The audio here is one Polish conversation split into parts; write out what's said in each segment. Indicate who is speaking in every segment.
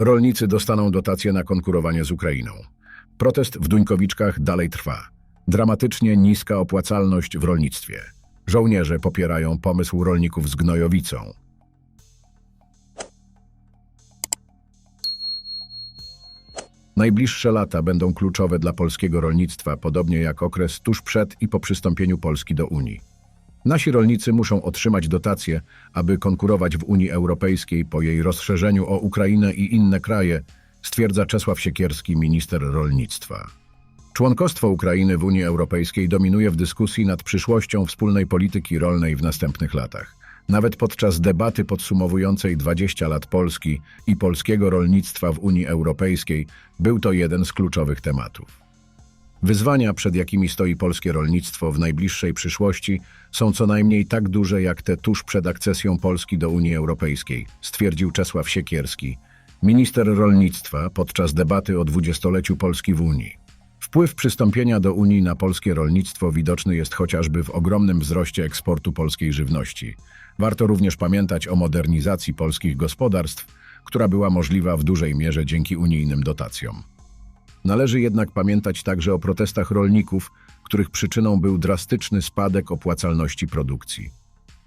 Speaker 1: Rolnicy dostaną dotacje na konkurowanie z Ukrainą. Protest w Duńkowiczkach dalej trwa. Dramatycznie niska opłacalność w rolnictwie. Żołnierze popierają pomysł rolników z gnojowicą. Najbliższe lata będą kluczowe dla polskiego rolnictwa, podobnie jak okres tuż przed i po przystąpieniu Polski do Unii. Nasi rolnicy muszą otrzymać dotacje, aby konkurować w Unii Europejskiej po jej rozszerzeniu o Ukrainę i inne kraje, stwierdza Czesław Siekierski, minister rolnictwa. Członkostwo Ukrainy w Unii Europejskiej dominuje w dyskusji nad przyszłością wspólnej polityki rolnej w następnych latach. Nawet podczas debaty podsumowującej 20 lat Polski i polskiego rolnictwa w Unii Europejskiej był to jeden z kluczowych tematów. Wyzwania, przed jakimi stoi polskie rolnictwo w najbliższej przyszłości, są co najmniej tak duże jak te tuż przed akcesją Polski do Unii Europejskiej, stwierdził Czesław Siekierski, minister rolnictwa podczas debaty o dwudziestoleciu Polski w Unii. Wpływ przystąpienia do Unii na polskie rolnictwo widoczny jest chociażby w ogromnym wzroście eksportu polskiej żywności. Warto również pamiętać o modernizacji polskich gospodarstw, która była możliwa w dużej mierze dzięki unijnym dotacjom. Należy jednak pamiętać także o protestach rolników, których przyczyną był drastyczny spadek opłacalności produkcji.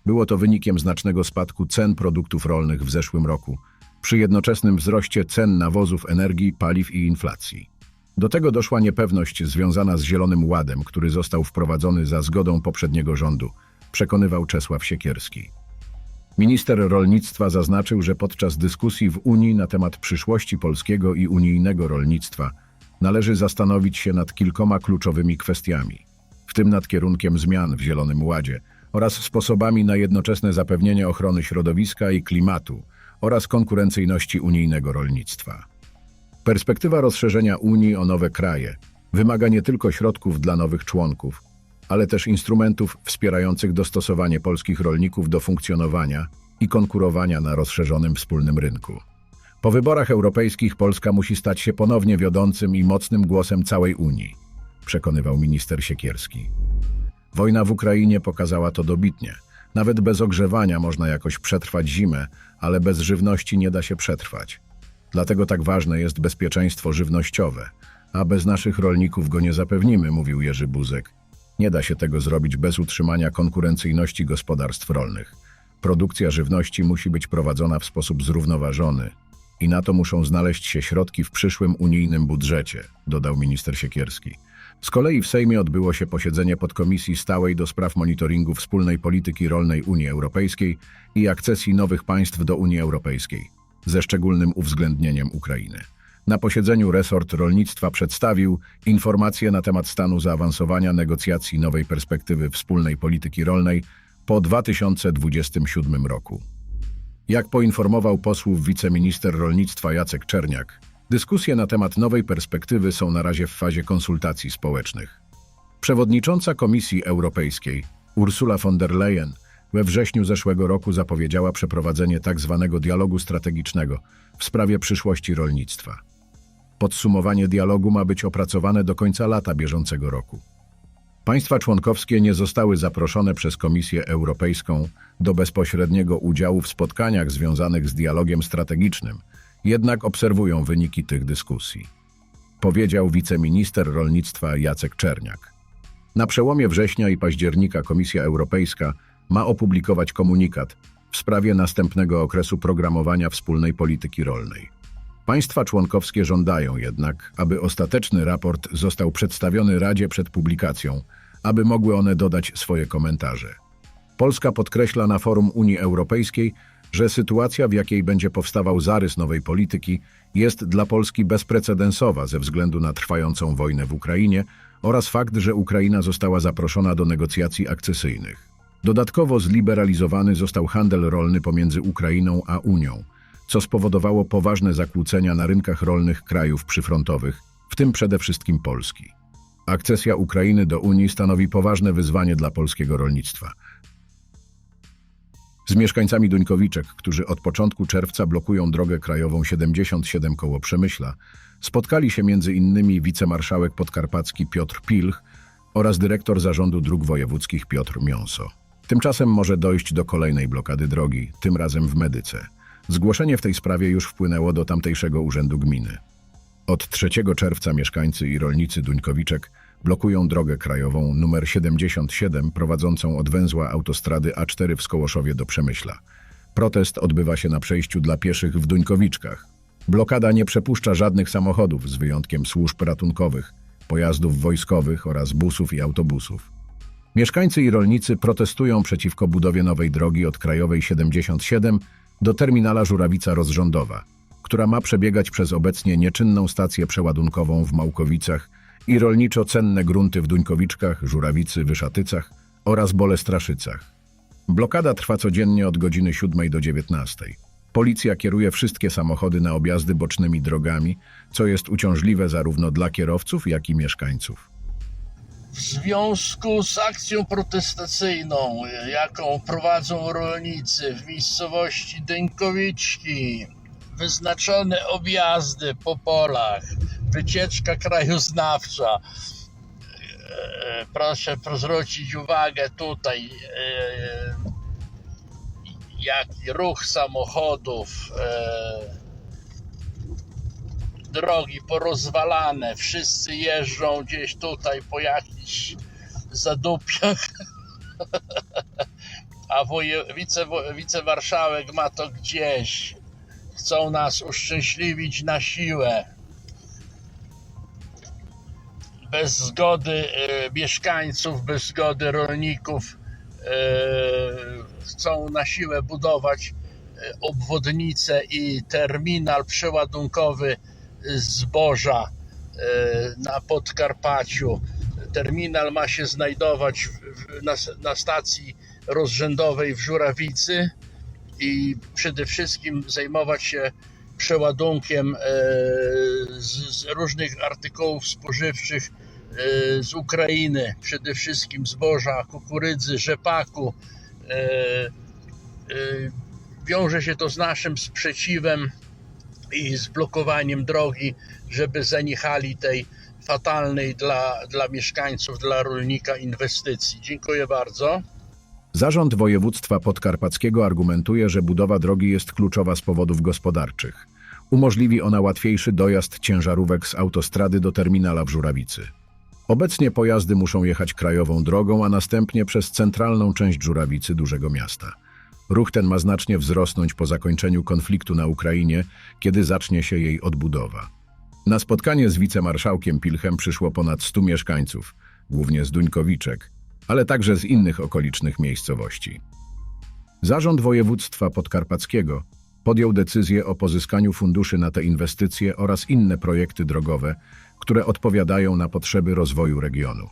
Speaker 1: Było to wynikiem znacznego spadku cen produktów rolnych w zeszłym roku, przy jednoczesnym wzroście cen nawozów, energii, paliw i inflacji. Do tego doszła niepewność związana z Zielonym Ładem, który został wprowadzony za zgodą poprzedniego rządu, przekonywał Czesław Siekierski. Minister rolnictwa zaznaczył, że podczas dyskusji w Unii na temat przyszłości polskiego i unijnego rolnictwa należy zastanowić się nad kilkoma kluczowymi kwestiami, w tym nad kierunkiem zmian w Zielonym Ładzie oraz sposobami na jednoczesne zapewnienie ochrony środowiska i klimatu oraz konkurencyjności unijnego rolnictwa. Perspektywa rozszerzenia Unii o nowe kraje wymaga nie tylko środków dla nowych członków, ale też instrumentów wspierających dostosowanie polskich rolników do funkcjonowania i konkurowania na rozszerzonym wspólnym rynku. Po wyborach europejskich Polska musi stać się ponownie wiodącym i mocnym głosem całej Unii, przekonywał minister Siekierski. Wojna w Ukrainie pokazała to dobitnie. Nawet bez ogrzewania można jakoś przetrwać zimę, ale bez żywności nie da się przetrwać. Dlatego tak ważne jest bezpieczeństwo żywnościowe, a bez naszych rolników go nie zapewnimy, mówił Jerzy Buzek. Nie da się tego zrobić bez utrzymania konkurencyjności gospodarstw rolnych. Produkcja żywności musi być prowadzona w sposób zrównoważony i na to muszą znaleźć się środki w przyszłym unijnym budżecie, dodał minister Siekierski. Z kolei w Sejmie odbyło się posiedzenie podkomisji stałej do spraw monitoringu wspólnej polityki rolnej Unii Europejskiej i akcesji nowych państw do Unii Europejskiej, ze szczególnym uwzględnieniem Ukrainy. Na posiedzeniu resort rolnictwa przedstawił informacje na temat stanu zaawansowania negocjacji nowej perspektywy wspólnej polityki rolnej po 2027 roku. Jak poinformował posłów wiceminister rolnictwa Jacek Czerniak, dyskusje na temat nowej perspektywy są na razie w fazie konsultacji społecznych. Przewodnicząca Komisji Europejskiej Ursula von der Leyen we wrześniu zeszłego roku zapowiedziała przeprowadzenie tzw. dialogu strategicznego w sprawie przyszłości rolnictwa. Podsumowanie dialogu ma być opracowane do końca lata bieżącego roku. Państwa członkowskie nie zostały zaproszone przez Komisję Europejską do bezpośredniego udziału w spotkaniach związanych z dialogiem strategicznym, jednak obserwują wyniki tych dyskusji. Powiedział wiceminister rolnictwa Jacek Czerniak. Na przełomie września i października Komisja Europejska ma opublikować komunikat w sprawie następnego okresu programowania wspólnej polityki rolnej. Państwa członkowskie żądają jednak, aby ostateczny raport został przedstawiony Radzie przed publikacją, aby mogły one dodać swoje komentarze. Polska podkreśla na forum Unii Europejskiej, że sytuacja, w jakiej będzie powstawał zarys nowej polityki, jest dla Polski bezprecedensowa ze względu na trwającą wojnę w Ukrainie oraz fakt, że Ukraina została zaproszona do negocjacji akcesyjnych. Dodatkowo zliberalizowany został handel rolny pomiędzy Ukrainą a Unią, co spowodowało poważne zakłócenia na rynkach rolnych krajów przyfrontowych, w tym przede wszystkim Polski. Akcesja Ukrainy do Unii stanowi poważne wyzwanie dla polskiego rolnictwa. Z mieszkańcami Duńkowiczek, którzy od początku czerwca blokują drogę krajową 77 koło Przemyśla, spotkali się innymi wicemarszałek podkarpacki Piotr Pilch oraz dyrektor Zarządu Dróg Wojewódzkich Piotr Miąso. Tymczasem może dojść do kolejnej blokady drogi, tym razem w Medyce. Zgłoszenie w tej sprawie już wpłynęło do tamtejszego urzędu gminy. Od 3 czerwca mieszkańcy i rolnicy Duńkowiczek blokują drogę krajową numer 77 prowadzącą od węzła autostrady A4 w Skołoszowie do Przemyśla. Protest odbywa się na przejściu dla pieszych w Duńkowiczkach. Blokada nie przepuszcza żadnych samochodów z wyjątkiem służb ratunkowych, pojazdów wojskowych oraz busów i autobusów. Mieszkańcy i rolnicy protestują przeciwko budowie nowej drogi od Krajowej 77 do terminala Żurawica Rozrządowa, która ma przebiegać przez obecnie nieczynną stację przeładunkową w Małkowicach i rolniczo cenne grunty w Duńkowiczkach, Żurawicy, Wyszatycach oraz Bolestraszycach. Blokada trwa codziennie od godziny 7 do 19. Policja kieruje wszystkie samochody na objazdy bocznymi drogami, co jest uciążliwe zarówno dla kierowców, jak i mieszkańców.
Speaker 2: w związku z akcją protestacyjną, jaką prowadzą rolnicy w miejscowości Dękowiczki, wyznaczone objazdy po polach, wycieczka krajoznawcza. E, Proszę zwrócić uwagę tutaj, e, jaki ruch samochodów, e, drogi porozwalane, wszyscy jeżdżą gdzieś tutaj po jakichś zadupiach, a wice, wicemarszałek ma to gdzieś. Chcą nas uszczęśliwić na siłę. Bez zgody e, mieszkańców, bez zgody rolników e, chcą na siłę budować e, obwodnicę i terminal przeładunkowy zboża na Podkarpaciu. Terminal ma się znajdować na, stacji rozrzędowej w Żurawicy i przede wszystkim zajmować się przeładunkiem z, różnych artykułów spożywczych z Ukrainy, przede wszystkim zboża, kukurydzy, rzepaku. E, e, Wiąże się to z naszym sprzeciwem i z blokowaniem drogi, żeby zaniechali tej fatalnej dla, dla mieszkańców, dla rolnika inwestycji. Dziękuję bardzo.
Speaker 1: Zarząd województwa podkarpackiego argumentuje, że budowa drogi jest kluczowa z powodów gospodarczych. Umożliwi ona łatwiejszy dojazd ciężarówek z autostrady do terminala w Żurawicy. Obecnie pojazdy muszą jechać krajową drogą, a następnie przez centralną część Żurawicy, dużego miasta. Ruch ten ma znacznie wzrosnąć po zakończeniu konfliktu na Ukrainie, kiedy zacznie się jej odbudowa. Na spotkanie z wicemarszałkiem Pilchem przyszło ponad 100 mieszkańców, głównie z Duńkowiczek, ale także z innych okolicznych miejscowości. Zarząd Województwa Podkarpackiego podjął decyzję o pozyskaniu funduszy na te inwestycje oraz inne projekty drogowe, które odpowiadają na potrzeby rozwoju regionu.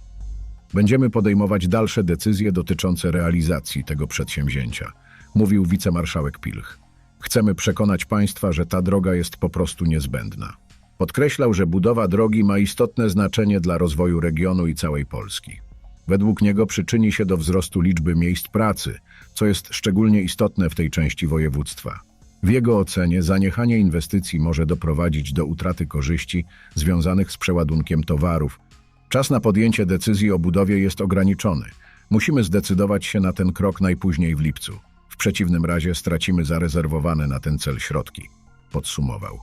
Speaker 1: Będziemy podejmować dalsze decyzje dotyczące realizacji tego przedsięwzięcia, mówił wicemarszałek Pilch. Chcemy przekonać państwa, że ta droga jest po prostu niezbędna. Podkreślał, że budowa drogi ma istotne znaczenie dla rozwoju regionu i całej Polski. Według niego przyczyni się do wzrostu liczby miejsc pracy, co jest szczególnie istotne w tej części województwa. W jego ocenie zaniechanie inwestycji może doprowadzić do utraty korzyści związanych z przeładunkiem towarów. Czas na podjęcie decyzji o budowie jest ograniczony. Musimy zdecydować się na ten krok najpóźniej w lipcu. W przeciwnym razie stracimy zarezerwowane na ten cel środki, podsumował.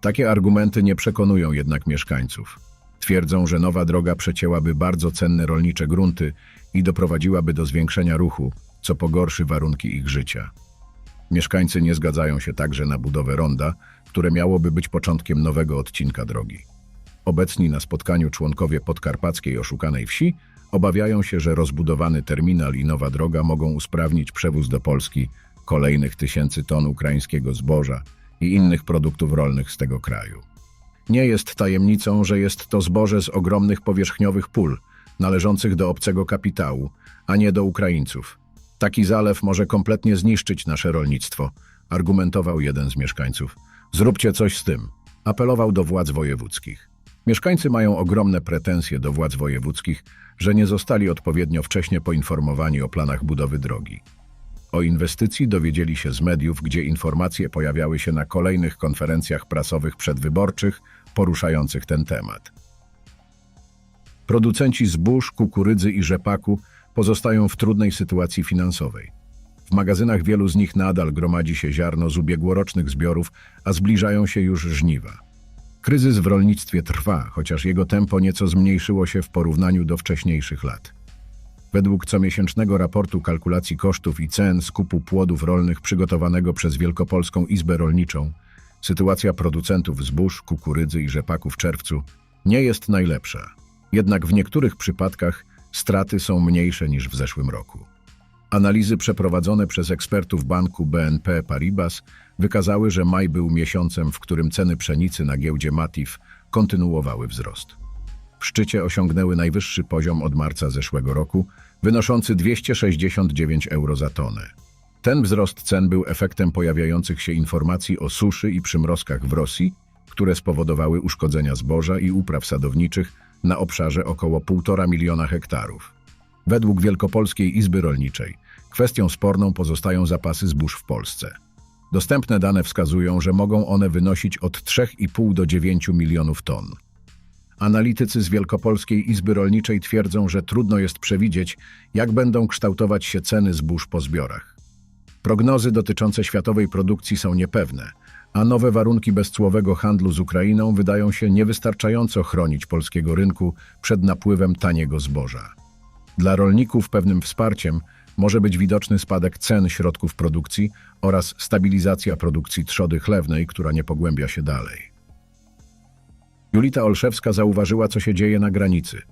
Speaker 1: Takie argumenty nie przekonują jednak mieszkańców. Twierdzą, że nowa droga przecięłaby bardzo cenne rolnicze grunty i doprowadziłaby do zwiększenia ruchu, co pogorszy warunki ich życia. Mieszkańcy nie zgadzają się także na budowę ronda, które miałoby być początkiem nowego odcinka drogi. Obecni na spotkaniu członkowie podkarpackiej oszukanej wsi obawiają się, że rozbudowany terminal i nowa droga mogą usprawnić przewóz do Polski kolejnych tysięcy ton ukraińskiego zboża i innych produktów rolnych z tego kraju. Nie jest tajemnicą, że jest to zboże z ogromnych powierzchniowych pól, należących do obcego kapitału, a nie do Ukraińców. Taki zalew może kompletnie zniszczyć nasze rolnictwo, argumentował jeden z mieszkańców. Zróbcie coś z tym, apelował do władz wojewódzkich. Mieszkańcy mają ogromne pretensje do władz wojewódzkich, że nie zostali odpowiednio wcześnie poinformowani o planach budowy drogi. O inwestycji dowiedzieli się z mediów, gdzie informacje pojawiały się na kolejnych konferencjach prasowych przedwyborczych poruszających ten temat. Producenci zbóż, kukurydzy i rzepaku pozostają w trudnej sytuacji finansowej. W magazynach wielu z nich nadal gromadzi się ziarno z ubiegłorocznych zbiorów, a zbliżają się już żniwa. Kryzys w rolnictwie trwa, chociaż jego tempo nieco zmniejszyło się w porównaniu do wcześniejszych lat. Według comiesięcznego raportu kalkulacji kosztów i cen skupu płodów rolnych przygotowanego przez Wielkopolską Izbę Rolniczą, sytuacja producentów zbóż, kukurydzy i rzepaku w czerwcu nie jest najlepsza. Jednak w niektórych przypadkach straty są mniejsze niż w zeszłym roku. Analizy przeprowadzone przez ekspertów banku BNP Paribas wykazały, że maj był miesiącem, w którym ceny pszenicy na giełdzie Matif kontynuowały wzrost. W szczycie osiągnęły najwyższy poziom od marca zeszłego roku, wynoszący 269 euro za tonę. Ten wzrost cen był efektem pojawiających się informacji o suszy i przymrozkach w Rosji, które spowodowały uszkodzenia zboża i upraw sadowniczych na obszarze około 1,5 miliona hektarów. Według Wielkopolskiej Izby Rolniczej kwestią sporną pozostają zapasy zbóż w Polsce. Dostępne dane wskazują, że mogą one wynosić od 3,5 do 9 milionów ton. Analitycy z Wielkopolskiej Izby Rolniczej twierdzą, że trudno jest przewidzieć, jak będą kształtować się ceny zbóż po zbiorach. Prognozy dotyczące światowej produkcji są niepewne, a nowe warunki bezcłowego handlu z Ukrainą wydają się niewystarczająco chronić polskiego rynku przed napływem taniego zboża. Dla rolników pewnym wsparciem może być widoczny spadek cen środków produkcji oraz stabilizacja produkcji trzody chlewnej, która nie pogłębia się dalej. Julita Olszewska zauważyła, co się dzieje na granicy.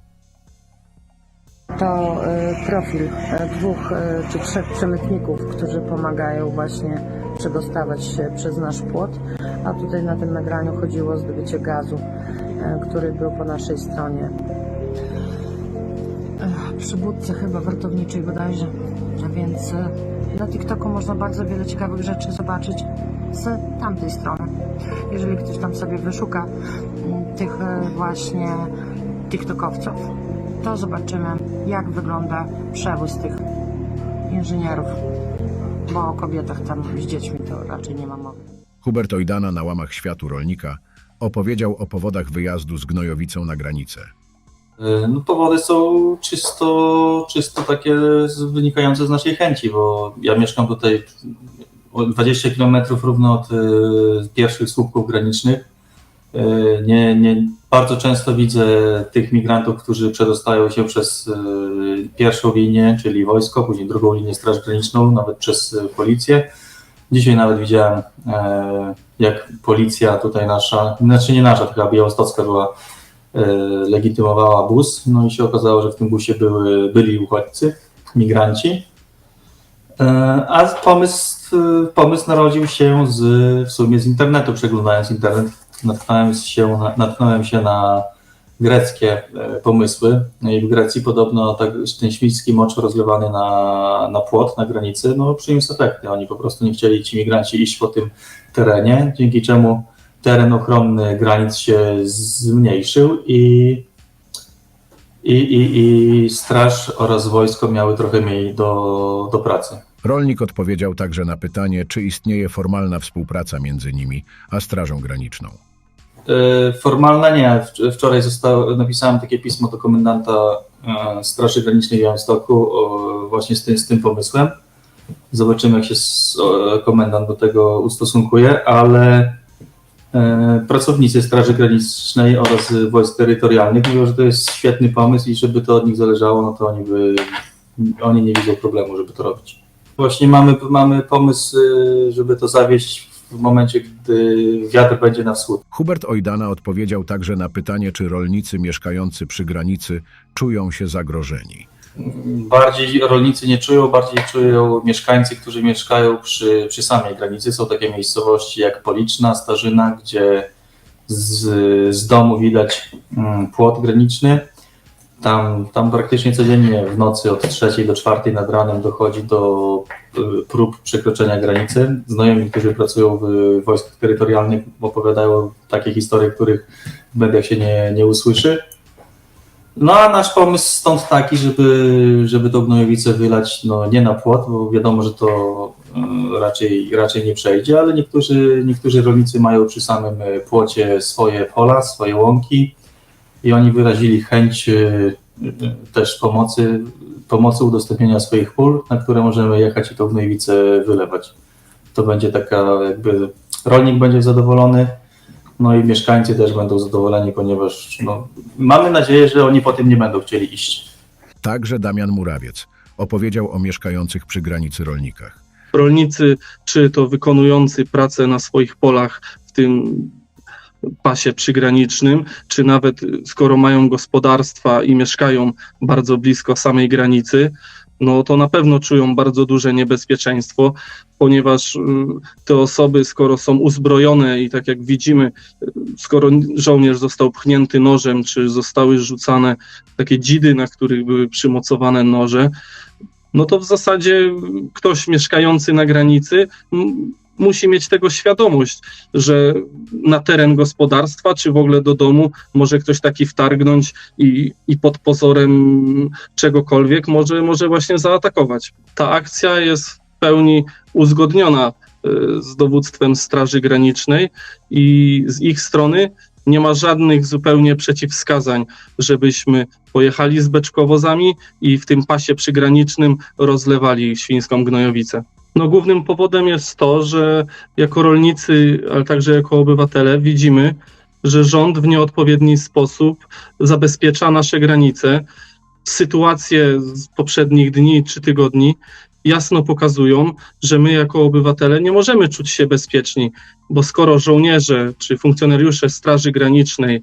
Speaker 3: To y, profil y, dwóch y, czy trzech przemytników, którzy pomagają właśnie przedostawać się przez nasz płot, a tutaj na tym nagraniu chodziło o zdobycie gazu, y, który był po naszej stronie. Ech, Przy budce chyba wartowniczej bodajże, a więc y, na TikToku można bardzo wiele ciekawych rzeczy zobaczyć z tamtej strony. Jeżeli ktoś tam sobie wyszuka mm, tych y, właśnie TikTokowców, to zobaczymy, jak wygląda przewóz tych inżynierów. Bo o kobietach tam z dziećmi to raczej nie ma mowy.
Speaker 1: Hubert Ojdana na łamach światu rolnika opowiedział o powodach wyjazdu z gnojowicą na granicę.
Speaker 4: Y, No, powody są czysto, czysto takie z- wynikające z naszej chęci, bo ja mieszkam tutaj o 20 km równo od y, pierwszych słupków granicznych. Y, Nie, nie, bardzo często widzę tych migrantów, którzy przedostają się przez y, pierwszą linię, czyli wojsko, później drugą linię Straż Graniczną, nawet przez y, policję. Dzisiaj nawet widziałem, e, jak policja tutaj nasza, znaczy nie nasza, tylko białostocka była e, legitymowała bus, no i się okazało, że w tym busie były, byli uchodźcy, migranci. E, A pomysł, e, pomysł narodził się z, w sumie z internetu, przeglądając internet, natknąłem się na, natknąłem się na greckie e, pomysły. I w Grecji podobno tak, ten świński mocz rozlewany na, na płot, na granicy, no przyniósł efekty. Oni po prostu nie chcieli ci migranci iść po tym terenie, dzięki czemu teren ochronny granic się zmniejszył i, i, i, i straż oraz wojsko miały trochę mniej do, do pracy.
Speaker 1: Rolnik odpowiedział także na pytanie, czy istnieje formalna współpraca między nimi a Strażą Graniczną.
Speaker 4: E, Formalna nie. Wcz- Wczoraj zostało, napisałem takie pismo do komendanta e, Straży Granicznej w Białymstoku o, właśnie z tym, z tym pomysłem. Zobaczymy, jak się komendant do tego ustosunkuje, ale e, pracownicy Straży Granicznej oraz wojsk terytorialnych mówią, że to jest świetny pomysł i żeby to od nich zależało, no to oni by, oni nie widzą problemu, żeby to robić. Właśnie mamy, mamy pomysł, y, żeby to zawieść w momencie, gdy wiatr będzie na wschód.
Speaker 1: Hubert Ojdana odpowiedział także na pytanie, czy rolnicy mieszkający przy granicy czują się zagrożeni.
Speaker 4: Bardziej rolnicy nie czują, bardziej czują mieszkańcy, którzy mieszkają przy, przy samej granicy. Są takie miejscowości jak Policzna, Starzyna, gdzie z, z domu widać mm, płot graniczny. Tam, tam praktycznie codziennie w nocy od trzeciej do czwartej nad ranem dochodzi do y, prób przekroczenia granicy. Znajomi, którzy pracują w wojskach terytorialnych, opowiadają takie historie, których w mediach się nie, nie usłyszy. No a nasz pomysł stąd taki, żeby, żeby tą gnojowicę wylać no, nie na płot, bo wiadomo, że to e, raczej, raczej nie przejdzie, ale niektórzy, niektórzy rolnicy mają przy samym e, płocie swoje pola, swoje łąki i oni wyrazili chęć e, e, też pomocy pomocy udostępnienia swoich pól, na które możemy jechać i tą gnojowicę wylewać. To będzie taka jakby rolnik będzie zadowolony, no i mieszkańcy też będą zadowoleni, ponieważ no, mamy nadzieję, że oni po tym nie będą chcieli iść.
Speaker 1: Także Damian Murawiec opowiedział o mieszkających przy granicy rolnikach.
Speaker 5: rolnicy, czy to wykonujący pracę na swoich polach w tym pasie przygranicznym, czy nawet skoro mają gospodarstwa i mieszkają bardzo blisko samej granicy, no to na pewno czują bardzo duże niebezpieczeństwo, ponieważ y, te osoby, skoro są uzbrojone i tak jak widzimy, y, skoro żołnierz został pchnięty nożem, czy zostały rzucane takie dzidy, na których były przymocowane noże, no to w zasadzie ktoś mieszkający na granicy musi mieć tego świadomość, że na teren gospodarstwa czy w ogóle do domu może ktoś taki wtargnąć i, i pod pozorem czegokolwiek może, może właśnie zaatakować. Ta akcja jest w pełni uzgodniona y, z dowództwem Straży Granicznej i z ich strony nie ma żadnych zupełnie przeciwwskazań, żebyśmy pojechali z beczkowozami i w tym pasie przygranicznym rozlewali świńską gnojowicę. No, głównym powodem jest to, że jako rolnicy, ale także jako obywatele widzimy, że rząd w nieodpowiedni sposób zabezpiecza nasze granice. Sytuacje z poprzednich dni czy tygodni jasno pokazują, że my jako obywatele nie możemy czuć się bezpieczni, bo skoro żołnierze czy funkcjonariusze Straży Granicznej,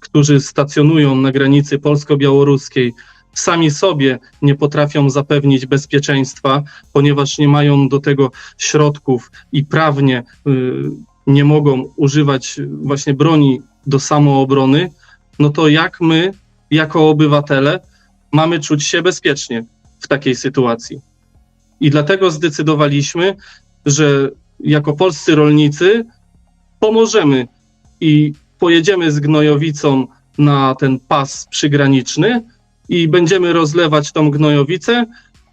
Speaker 5: którzy stacjonują na granicy polsko-białoruskiej, sami sobie nie potrafią zapewnić bezpieczeństwa, ponieważ nie mają do tego środków i prawnie y, nie mogą używać właśnie broni do samoobrony, no to jak my, jako obywatele, mamy czuć się bezpiecznie w takiej sytuacji? I dlatego zdecydowaliśmy, że jako polscy rolnicy pomożemy i pojedziemy z gnojowicą na ten pas przygraniczny i będziemy rozlewać tą gnojowicę,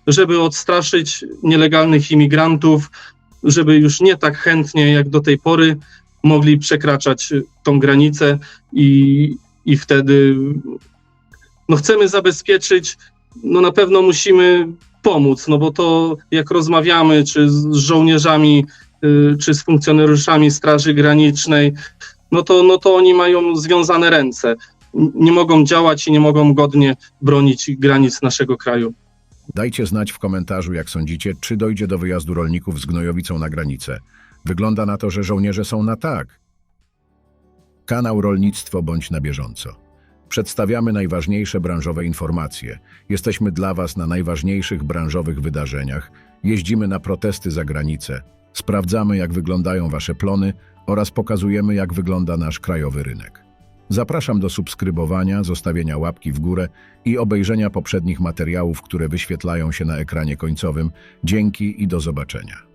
Speaker 5: żeby odstraszyć nielegalnych imigrantów, żeby już nie tak chętnie jak do tej pory mogli przekraczać tą granicę i, i wtedy no chcemy zabezpieczyć, no na pewno musimy pomóc, no bo to jak rozmawiamy, czy z żołnierzami, y, czy z funkcjonariuszami Straży Granicznej, no to, no to oni mają związane ręce. Nie mogą działać i nie mogą godnie bronić granic naszego kraju.
Speaker 1: Dajcie znać w komentarzu, jak sądzicie, czy dojdzie do wyjazdu rolników z gnojowicą na granicę. Wygląda na to, że żołnierze są na tak. Kanał Rolnictwo bądź na bieżąco. Przedstawiamy najważniejsze branżowe informacje. Jesteśmy dla Was na najważniejszych branżowych wydarzeniach. Jeździmy na protesty za granicę. Sprawdzamy, jak wyglądają Wasze plony oraz pokazujemy, jak wygląda nasz krajowy rynek. Zapraszam do subskrybowania, zostawienia łapki w górę i obejrzenia poprzednich materiałów, które wyświetlają się na ekranie końcowym. Dzięki i do zobaczenia.